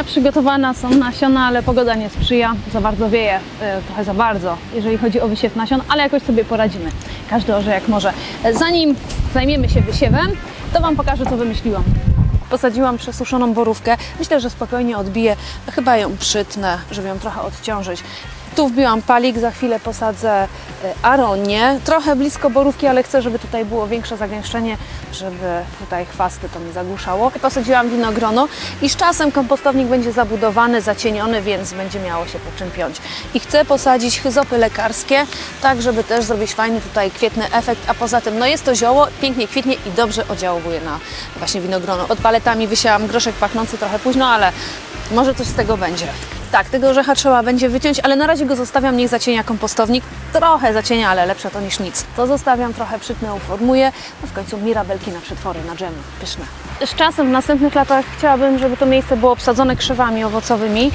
ziemia przygotowana, są nasiona, ale pogoda nie sprzyja, za bardzo wieje, e, trochę za bardzo, jeżeli chodzi o wysiew nasion, ale jakoś sobie poradzimy. Każdy orze jak może. E, Zanim zajmiemy się wysiewem, to Wam pokażę, co wymyśliłam. Posadziłam przesuszoną borówkę. Myślę, że spokojnie odbiję. Chyba ją przytnę, żeby ją trochę odciążyć. Tu wbiłam palik, za chwilę posadzę e, aronię. Trochę blisko borówki, ale chcę, żeby tutaj było większe zagęszczenie, żeby tutaj chwasty to mi zagłuszało. Posadziłam winogrono i z czasem kompostownik będzie zabudowany, zacieniony, więc będzie miało się po czym piąć. I chcę posadzić chyzopy lekarskie, tak żeby też zrobić fajny tutaj kwietny efekt, a poza tym no jest to zioło, pięknie kwitnie i dobrze oddziałuje na właśnie winogrono. Od paletami wysiałam groszek pachnący trochę późno, ale może coś z tego będzie. Tak, tego orzecha trzeba będzie wyciąć, ale na razie go zostawiam, niech zacienia kompostownik. Trochę zacienia, ale lepsze to niż nic. To zostawiam, trochę przytnę, uformuję. No w końcu mirabelki na przetwory, na dżemy. Pyszne. Z czasem w następnych latach chciałabym, żeby to miejsce było obsadzone krzewami owocowymi,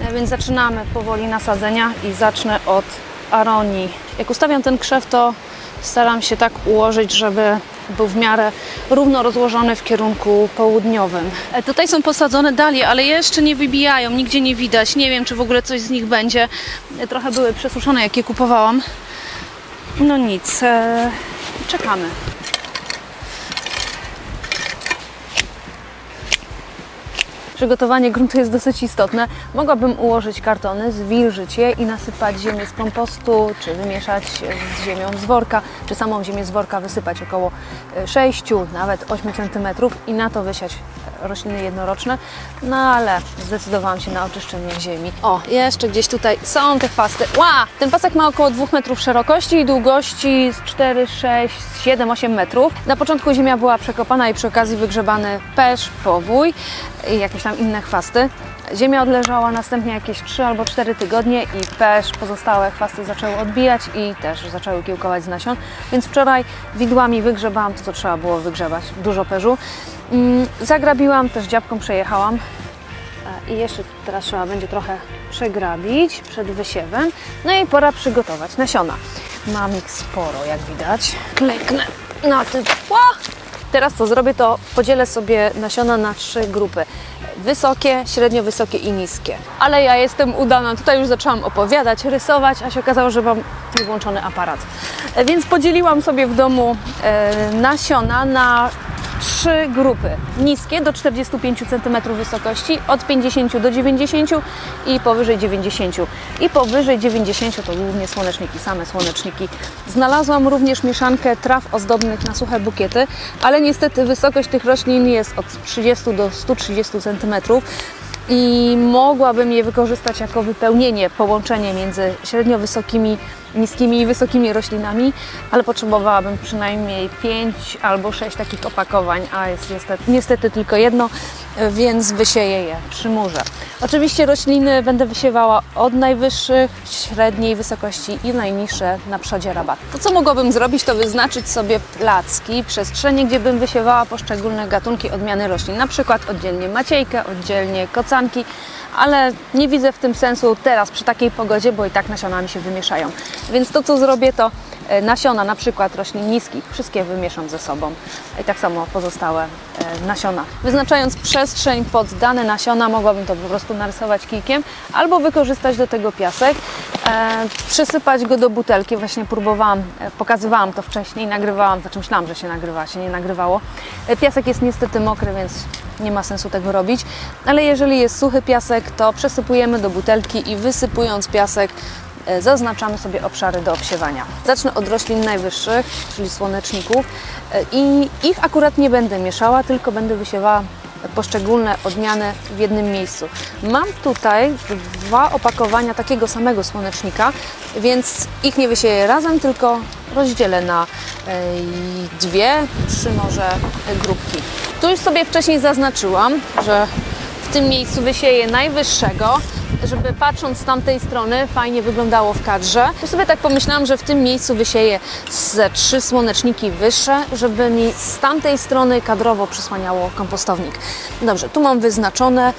e, więc zaczynamy powoli nasadzenia i zacznę od aronii. Jak ustawiam ten krzew, to staram się tak ułożyć, żeby był w miarę równo rozłożony w kierunku południowym. E, Tutaj są posadzone dalie, ale jeszcze nie wybijają, nigdzie nie widać. Nie wiem, czy w ogóle coś z nich będzie. E, Trochę były przesuszone, jak je kupowałam. No nic, e, czekamy. Przygotowanie gruntu jest dosyć istotne. Mogłabym ułożyć kartony, zwilżyć je i nasypać ziemię z kompostu, czy wymieszać z ziemią z worka, czy samą ziemię z worka wysypać około 6, nawet 8 cm i na to wysiać rośliny jednoroczne. No ale zdecydowałam się na oczyszczenie ziemi. O, jeszcze gdzieś tutaj są te chwasty. Ła! Ten pasek ma około 2 metrów szerokości i długości z 4, 6, 7, 8 metrów. Na początku ziemia była przekopana i przy okazji wygrzebany pesz, powój i jakieś tam inne chwasty. Ziemia odleżała następnie jakieś 3 albo 4 tygodnie i pesz, pozostałe chwasty zaczęły odbijać i też zaczęły kiełkować z nasion. Więc wczoraj widłami wygrzebałam to, co trzeba było wygrzebać. Dużo perzu. Mm, Zagrabiłam, też dziabką przejechałam. E, I jeszcze teraz trzeba będzie trochę przegrabić przed wysiewem. No i pora przygotować nasiona. Mam ich sporo, jak widać. Kleknę na. Ła! Teraz co zrobię, to podzielę sobie nasiona na trzy grupy. Wysokie, średnio wysokie i niskie. Ale ja jestem udana. Tutaj już zaczęłam opowiadać, rysować, a się okazało, że mam włączony aparat. E, Więc podzieliłam sobie w domu e, nasiona na trzy grupy. Niskie do 45 cm wysokości, od 50 do 90 i powyżej 90. I powyżej 90 to głównie słoneczniki, same słoneczniki. Znalazłam również mieszankę traw ozdobnych na suche bukiety, ale niestety wysokość tych roślin jest od 30 do 130 cm i mogłabym je wykorzystać jako wypełnienie, połączenie między średnio wysokimi, niskimi i wysokimi roślinami, ale potrzebowałabym przynajmniej 5 albo 6 takich opakowań, a jest niestety, niestety tylko jedno, więc wysieję je przy murze. Oczywiście rośliny będę wysiewała od najwyższych, średniej wysokości i najniższe na przodzie rabat. To co mogłabym zrobić, to wyznaczyć sobie placki, przestrzenie, gdzie bym wysiewała poszczególne gatunki odmiany roślin, na przykład oddzielnie maciejkę, oddzielnie kocanki, ale nie widzę w tym sensu teraz przy takiej pogodzie, bo i tak nasiona mi się wymieszają. Więc to, co zrobię, to e, nasiona na przykład roślin niskich, wszystkie wymieszam ze sobą i tak samo pozostałe e, nasiona. Wyznaczając przestrzeń pod dane nasiona, mogłabym to po prostu narysować kijkiem albo wykorzystać do tego piasek, e, przysypać go do butelki. Właśnie próbowałam, pokazywałam to wcześniej, nagrywałam, znaczy myślałam, że się nagrywa, się nie nagrywało. Piasek jest niestety mokry, więc nie ma sensu tego robić, ale jeżeli jest suchy piasek, to przesypujemy do butelki i wysypując piasek zaznaczamy sobie obszary do obsiewania. Zacznę od roślin najwyższych, czyli słoneczników e, i ich akurat nie będę mieszała, tylko będę wysiewała poszczególne odmiany w jednym miejscu. Mam tutaj dwa opakowania takiego samego słonecznika, więc ich nie wysieję razem, tylko rozdzielę na e, dwie, trzy może grupki. Tu już sobie wcześniej zaznaczyłam, że w tym miejscu wysieję najwyższego, żeby patrząc z tamtej strony fajnie wyglądało w kadrze. Tu sobie tak pomyślałam, że w tym miejscu wysieję ze trzy słoneczniki wyższe, żeby mi z tamtej strony kadrowo przysłaniało kompostownik. Dobrze, tu mam wyznaczone.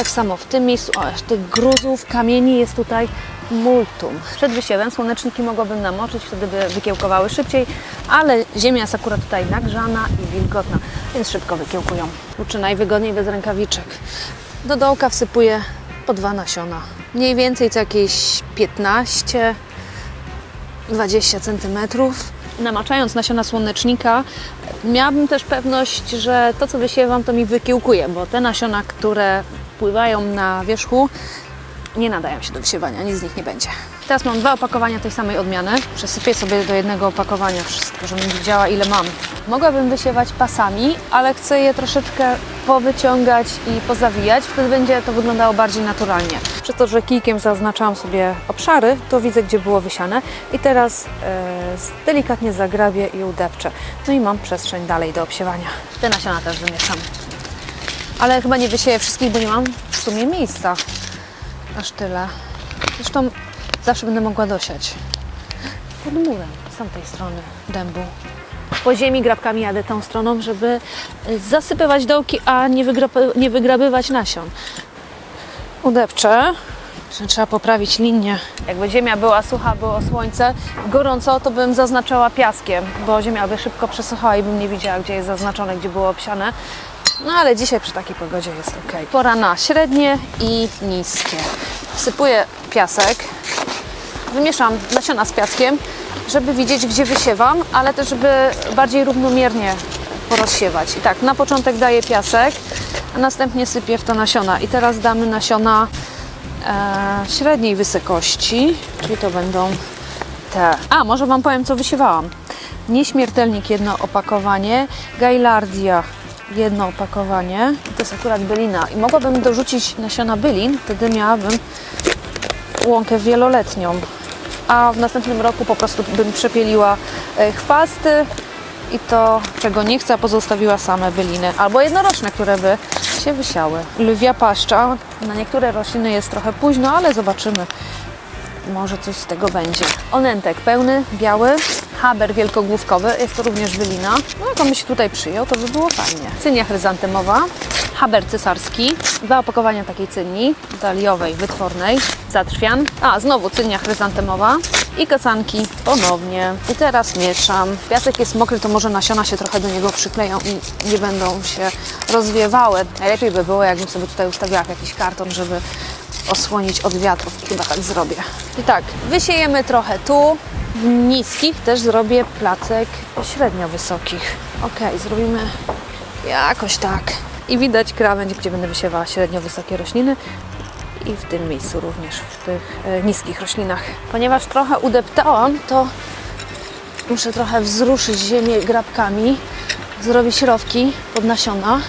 Tak samo w tym miejscu, o, aż tych gruzów, kamieni jest tutaj multum. Przed wysiewem słoneczniki mogłabym namoczyć, wtedy by wykiełkowały szybciej, ale ziemia jest akurat tutaj nagrzana i wilgotna, więc szybko wykiełkują. Uczy najwygodniej bez rękawiczek. Do dołka wsypuję po dwa nasiona. Mniej więcej co jakieś 15 20 cm. Namaczając nasiona słonecznika, miałabym też pewność, że to, co wysiewam, to mi wykiełkuje, bo te nasiona, które pływają na wierzchu, nie nadają się do wysiewania, nic z nich nie będzie. Teraz mam dwa opakowania tej samej odmiany. Przesypię sobie do jednego opakowania wszystko, żebym widziała, ile mam. Mogłabym wysiewać pasami, ale chcę je troszeczkę powyciągać i pozawijać. Wtedy będzie to wyglądało bardziej naturalnie. Przez to, że kijkiem zaznaczałam sobie obszary, to widzę, gdzie było wysiane i teraz e, delikatnie zagrabię i udepczę. No i mam przestrzeń dalej do obsiewania. Te nasiona też wymieszam. Ale chyba nie wysieję wszystkich, bo nie mam w sumie miejsca. Aż tyle. Zresztą zawsze będę mogła dosiać. Pod murem, z tamtej strony dębu. Po ziemi grabkami jadę tą stroną, żeby zasypywać dołki, a nie, nie wygrabywać nasion. Udepczę. Trzeba poprawić linię. Jakby ziemia była sucha, było słońce, gorąco, to bym zaznaczała piaskiem, bo ziemia by szybko przesuchała i bym nie widziała, gdzie jest zaznaczone, gdzie było obsiane. No ale dzisiaj przy takiej pogodzie jest ok. Pora na średnie i niskie. Wsypuję piasek, wymieszam nasiona z piaskiem, żeby widzieć, gdzie wysiewam, ale też, żeby bardziej równomiernie porozsiewać. I tak, na początek daję piasek, a następnie sypię w to nasiona. I teraz damy nasiona e, średniej wysokości, czyli to będą te. A, może Wam powiem, co wysiewałam. Nieśmiertelnik jedno opakowanie, Gaillardia jedno opakowanie. To jest akurat bylina. I mogłabym dorzucić nasiona bylin, wtedy miałabym łąkę wieloletnią. A w następnym roku po prostu bym przepieliła e, chwasty i to, czego nie chcę, pozostawiła same byliny. Albo jednoroczne, które by się wysiały. Lwia paszcza. Na niektóre rośliny jest trochę późno, ale zobaczymy. Może coś z tego będzie. Onentek pełny, biały. Haber wielkogłówkowy, jest to również bylina. No jak on by się tutaj przyjął, to by było fajnie. Cynia chryzantemowa, haber cesarski, dwa opakowania takiej cynni, daliowej, wytwornej, zatrwian. A, znowu cynia chryzantemowa i kacanki ponownie. I teraz mieszam. Piasek jest mokry, to może nasiona się trochę do niego przykleją i nie będą się rozwiewały. Najlepiej by było, jakbym sobie tutaj ustawiła jakiś karton, żeby osłonić od wiatrów. Chyba tak zrobię. I tak, wysiejemy trochę tu. W niskich też zrobię placek średnio wysokich. Ok, zrobimy jakoś tak. I widać krawędź, gdzie będę wysiewała średnio wysokie rośliny. I w tym miejscu również, w tych e, niskich roślinach. Ponieważ trochę udeptałam, to muszę trochę wzruszyć ziemię grabkami, zrobić rowki pod nasiona.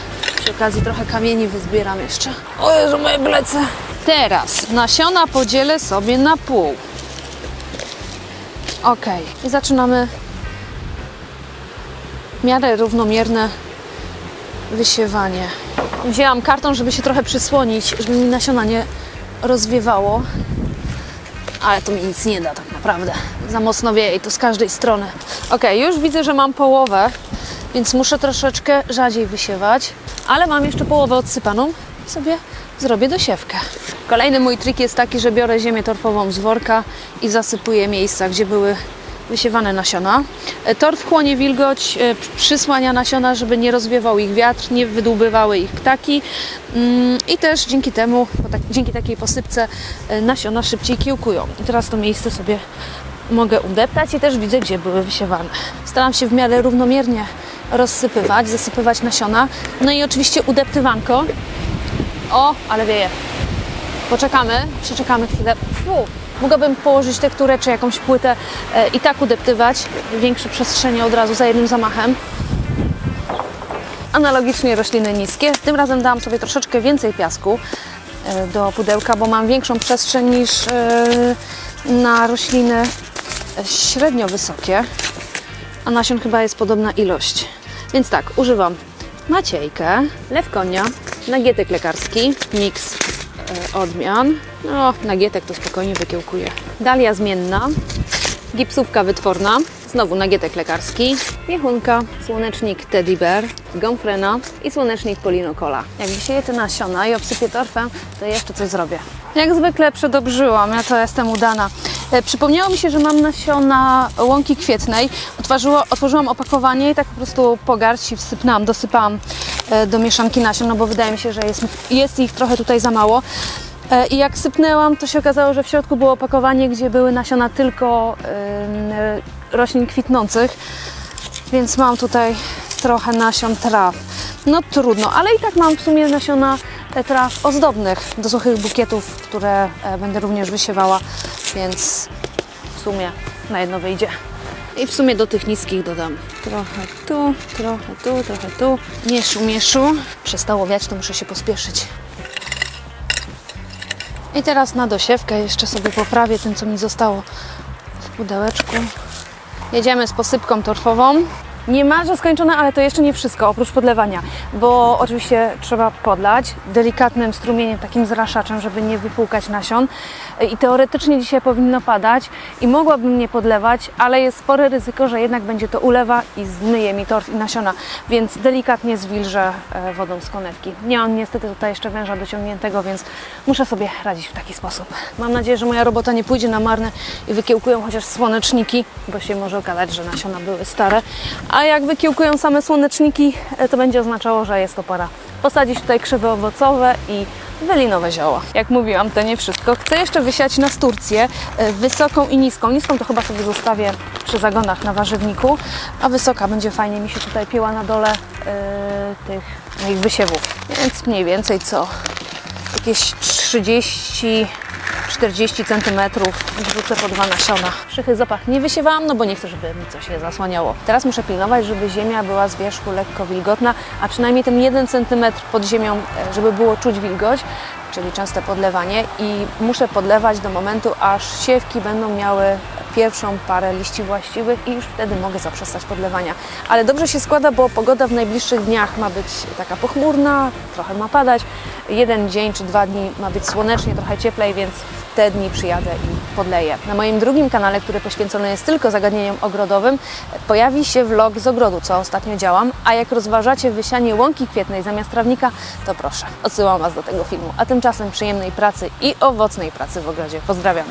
Przy okazji trochę kamieni wyzbieram jeszcze. O Jezu, moje plece! Teraz nasiona podzielę sobie na pół. Ok, i zaczynamy w miarę równomierne wysiewanie. Wzięłam karton, żeby się trochę przysłonić, żeby mi nasiona nie rozwiewało. Ale to mi nic nie da tak naprawdę. Za mocno wieje i to z każdej strony. Ok, już widzę, że mam połowę, więc muszę troszeczkę rzadziej wysiewać, ale mam jeszcze połowę odsypaną sobie zrobię dosiewkę. Kolejny mój trik jest taki, że biorę ziemię torfową z worka i zasypuję miejsca, gdzie były wysiewane nasiona. E, Torf chłonie wilgoć, e, przysłania nasiona, żeby nie rozwiewał ich wiatr, nie wydłubywały ich ptaki Mm, i też dzięki temu, tak, dzięki takiej posypce e, nasiona szybciej kiełkują. I teraz to miejsce sobie mogę udeptać i też widzę, gdzie były wysiewane. Staram się w miarę równomiernie rozsypywać, zasypywać nasiona. No i oczywiście udeptywanko. O, ale wieje. Poczekamy, przeczekamy chwilę. Fu, mogłabym położyć tekturę czy jakąś płytę e, i tak udeptywać większe przestrzenie od razu za jednym zamachem. Analogicznie rośliny niskie. Tym razem dałam sobie troszeczkę więcej piasku e, do pudełka, bo mam większą przestrzeń niż e, na rośliny średnio wysokie, a nasion chyba jest podobna ilość. Więc tak, używam maciejkę, lew konia, nagietek lekarski, miks e, odmian. No, nagietek to spokojnie wykiełkuje. Dalia zmienna, gipsówka wytworna, znowu nagietek lekarski, piechunka, słonecznik Teddy Bear, gomfrena i słonecznik Polinokola. Jak wysieję te nasiona i obsypię torfem, to jeszcze coś zrobię. Jak zwykle przedobrzyłam, ja to jestem udana. E, Przypomniało mi się, że mam nasiona łąki kwietnej. Otworzyło, otworzyłam opakowanie i tak po prostu po garści wsypnęłam, dosypałam do mieszanki nasion, no bo wydaje mi się, że jest, jest ich trochę tutaj za mało. E, I jak sypnęłam, to się okazało, że w środku było opakowanie, gdzie były nasiona tylko e, roślin kwitnących, więc mam tutaj trochę nasion traw. No trudno, ale i tak mam w sumie nasiona e, traw ozdobnych do suchych bukietów, które e, będę również wysiewała, więc w sumie na jedno wyjdzie. I w sumie do tych niskich dodam trochę tu, trochę tu, trochę tu. Mieszu, mieszu. Przestało wiać, to muszę się pospieszyć. I teraz na dosiewkę jeszcze sobie poprawię tym, co mi zostało w pudełeczku. Jedziemy z posypką torfową. Niemalże skończona, ale to jeszcze nie wszystko, oprócz podlewania, bo oczywiście trzeba podlać delikatnym strumieniem, takim zraszaczem, żeby nie wypłukać nasion. I teoretycznie dzisiaj powinno padać i mogłabym nie podlewać, ale jest spore ryzyko, że jednak będzie to ulewa i zmyje mi torf i nasiona, więc delikatnie zwilżę e, wodą z konewki. Nie mam niestety tutaj jeszcze węża dociągniętego, więc muszę sobie radzić w taki sposób. Mam nadzieję, że moja robota nie pójdzie na marne i wykiełkują chociaż słoneczniki, bo się może okazać, że nasiona były stare. A jak wykiełkują same słoneczniki, e, to będzie oznaczało, że jest to pora posadzić tutaj krzewy owocowe i wylinowe zioła. Jak mówiłam, to nie wszystko. Chcę jeszcze wysiać na sturcję e, wysoką i niską. Niską to chyba sobie zostawię przy zagonach na warzywniku, a wysoka będzie fajnie mi się tutaj pięła na dole e, tych moich wysiewów. Więc mniej więcej co jakieś 30 40 cm wrzucę po dwa nasiona. Przychy zapach nie wysiewałam, no bo nie chcę, żeby mi coś się zasłaniało. Teraz muszę pilnować, żeby ziemia była z wierzchu lekko wilgotna, a przynajmniej ten 1 cm pod ziemią, e, żeby było czuć wilgoć, czyli częste podlewanie i muszę podlewać do momentu, aż siewki będą miały pierwszą parę liści właściwych i już wtedy mogę zaprzestać podlewania. Ale dobrze się składa, bo pogoda w najbliższych dniach ma być taka pochmurna, trochę ma padać. Jeden dzień czy dwa dni ma być słonecznie, trochę cieplej, więc te dni przyjadę i podleję. Na moim drugim kanale, który poświęcony jest tylko zagadnieniom ogrodowym, pojawi się vlog z ogrodu, co ostatnio działam. A jak rozważacie wysianie łąki kwietnej zamiast trawnika, to proszę, odsyłam Was do tego filmu. A tymczasem przyjemnej pracy i owocnej pracy w ogrodzie. Pozdrawiam.